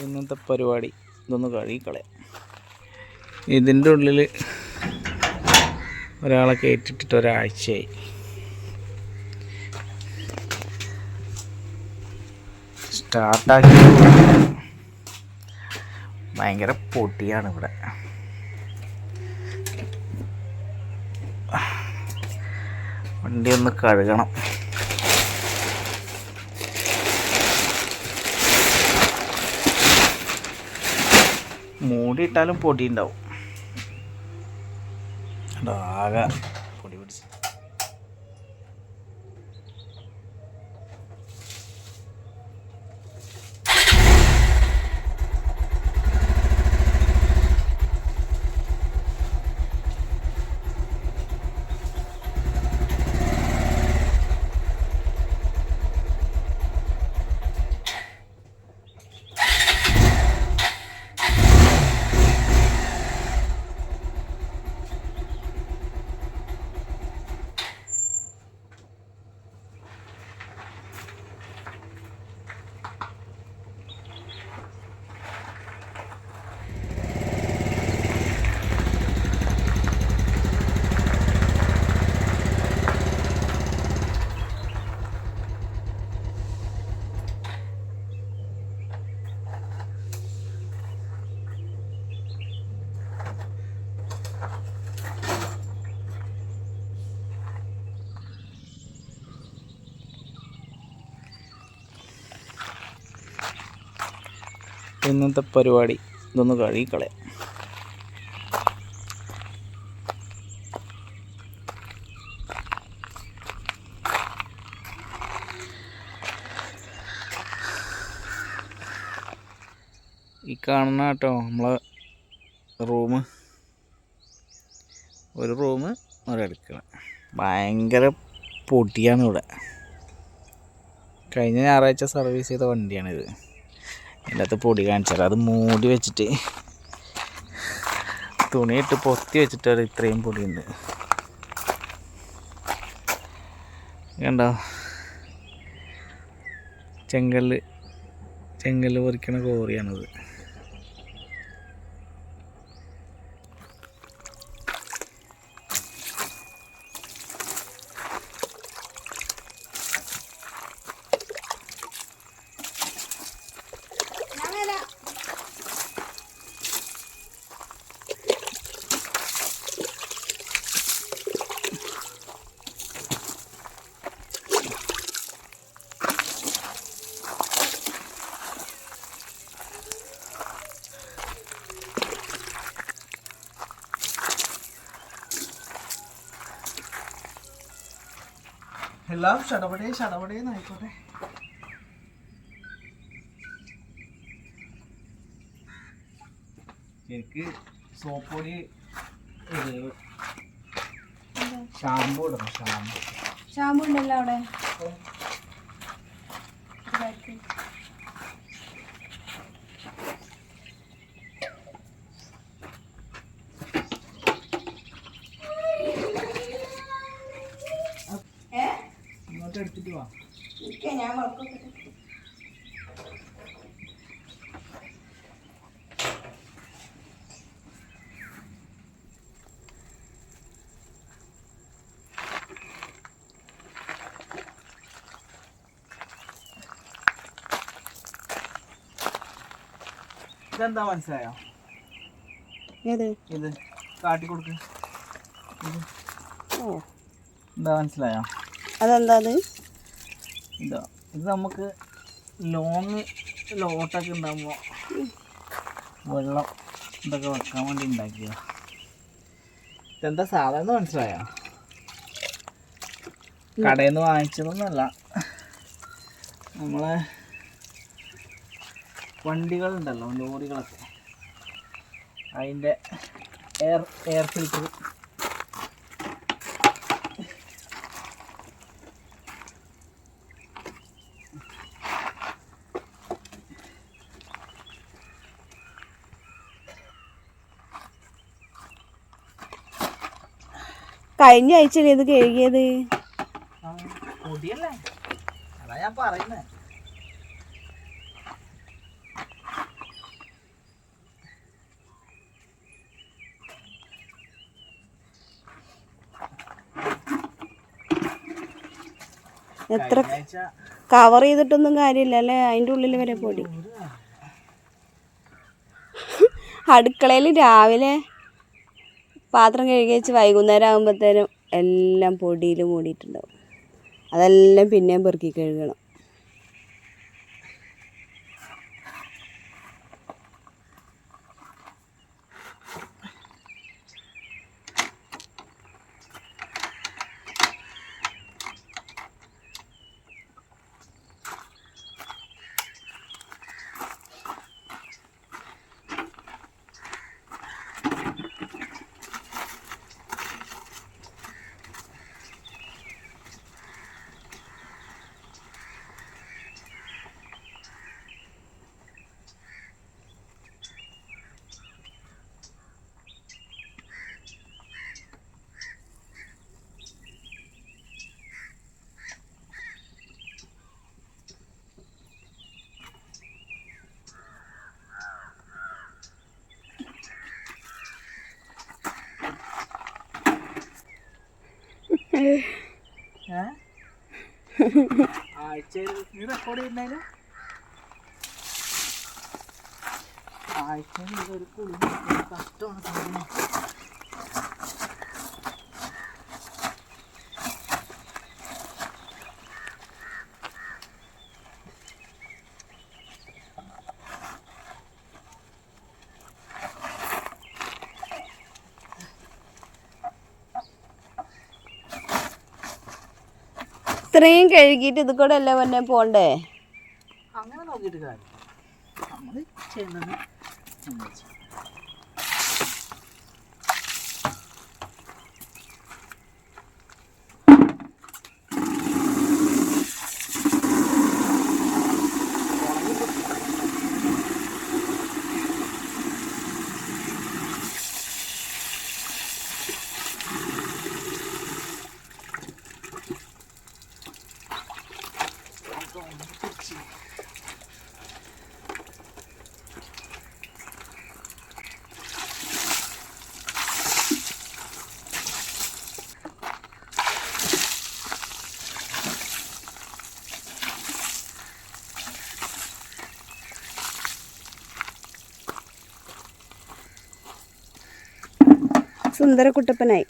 ഇന്നത്തെ പരിപാടി. ഇതൊന്ന് കഴുകിക്കളയാം. ഇതിന്റെ ഉള്ളിൽ ഒരാളെ കയറ്റിട്ടിട്ട് ഒരാഴ്ചയായി. സ്റ്റാർട്ടാക്കി. ഭയങ്കര പൊട്ടിയാണ് ഇവിടെ. വണ്ടി ഒന്ന് കഴുകണം. മൂടിയിട്ടാലും പൊടി ഉണ്ടാവും ആകെ പൊടി പിടിച്ച് ഇന്നത്തെ പരിപാടി. ഇതൊന്ന് കഴുകിക്കളയാം ഈ കാണുന്ന കേട്ടോ നമ്മളെ റൂം ഒരു റൂം ഒരടുക്കള ഭയങ്കര പൊടിയാണ് ഇവിടെ. കഴിഞ്ഞ ഞായറാഴ്ച സർവീസ് ചെയ്ത വണ്ടിയാണിത്. അതിന്റെ അകത്ത് പൊടി കാണിച്ചാൽ അത് മൂടി വെച്ചിട്ട് തുണിയിട്ട് പൊത്തി വെച്ചിട്ടാണ് ഇത്രയും പൊടിയുണ്ട് കണ്ടോ? ചെങ്കൽ ചെങ്കൽ പൊറിക്കണ കോറിയാണത്. എല്ലാം ഷടപടേ ആയിക്കോട്ടെ എനിക്ക് സോപ്പ് പൊടി ഷാമ്പു ഇടണം ഷാമ്പു ഷാമ്പു ഉണ്ടല്ലോ അവിടെ. എടുത്തിട്ട് വാ. ഞാൻ ഇതെന്താ മനസ്സിലായോ? ഇത്. കാട്ടി കൊടുക്ക്. ഓ. എന്താ മനസ്സിലായോ? അതെന്താ അത് ഇതാ ഇത് നമുക്ക് ലോങ് ലോട്ടൊക്കെ ഉണ്ടാകുമ്പോൾ വെള്ളം ഇതൊക്കെ വെക്കാൻ വേണ്ടി ഉണ്ടാക്കിയതാ. ഇതെന്താ സാധനം മനസ്സിലായോ? കടയിൽ നിന്ന് വാങ്ങിച്ചതൊന്നുമല്ല നമ്മളെ വണ്ടികളുണ്ടല്ലോ ലോറികളൊക്കെ. അതിന്റെ എയർ എയർ ഫിൽറ്റർ കഴിഞ്ഞ ആഴ്ചയല്ലേ ഇത് കഴുകിയത്? എത്ര കവർ ചെയ്തിട്ടൊന്നും കാര്യമില്ല അല്ലേ? അതിന്റെ ഉള്ളിൽ വരെ പൊടി. അടുക്കളയിൽ രാവിലെ പാത്രം കഴുകി വെച്ച് വൈകുന്നേരം ആകുമ്പോഴത്തേനും എല്ലാം പൊടിയിൽ മൂടിയിട്ടുണ്ടാവും. അതെല്ലാം പിന്നെയും പെറുക്കി കഴുകണം. ആഴ്ചയിൽ നീ റെക്കോർഡ് ചെയ്യുന്നതിന് ആഴ്ചയിൽ ഇതൊരു കുളി കഷ്ടമാണ് സാധനം. ഇത്രയും കഴുകിയിട്ട് ഇത് കൂടെ അല്ലേ പിന്നെ പോണ്ടേ? അങ്ങനെ നോക്കിയിട്ട് കാര്യം നമ്മൾ ചെയ്യുന്നത് നമ്മൾ ചെയ്യും. സുന്ദര കുട്ടപ്പനായി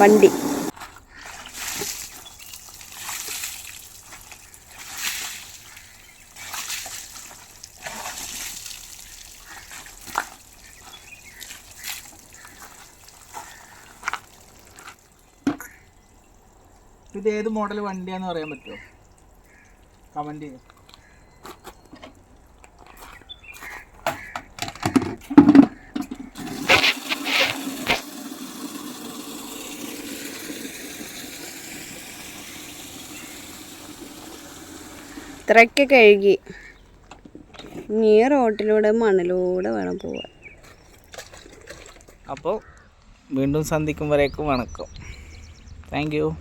വണ്ടി. ഇത് ഏത് മോഡൽ വണ്ടിയാന്ന് പറയാൻ പറ്റുമോ കമന്റ് ചെയ്യും. ഇത്രയൊക്കെ കഴുകി. ഈ റോട്ടിലൂടെ മണ്ണിലൂടെ വേണം പോവാൻ. അപ്പോൾ വീണ്ടും സന്ധിക്കും വരേക്കും വണക്കം. Thank you.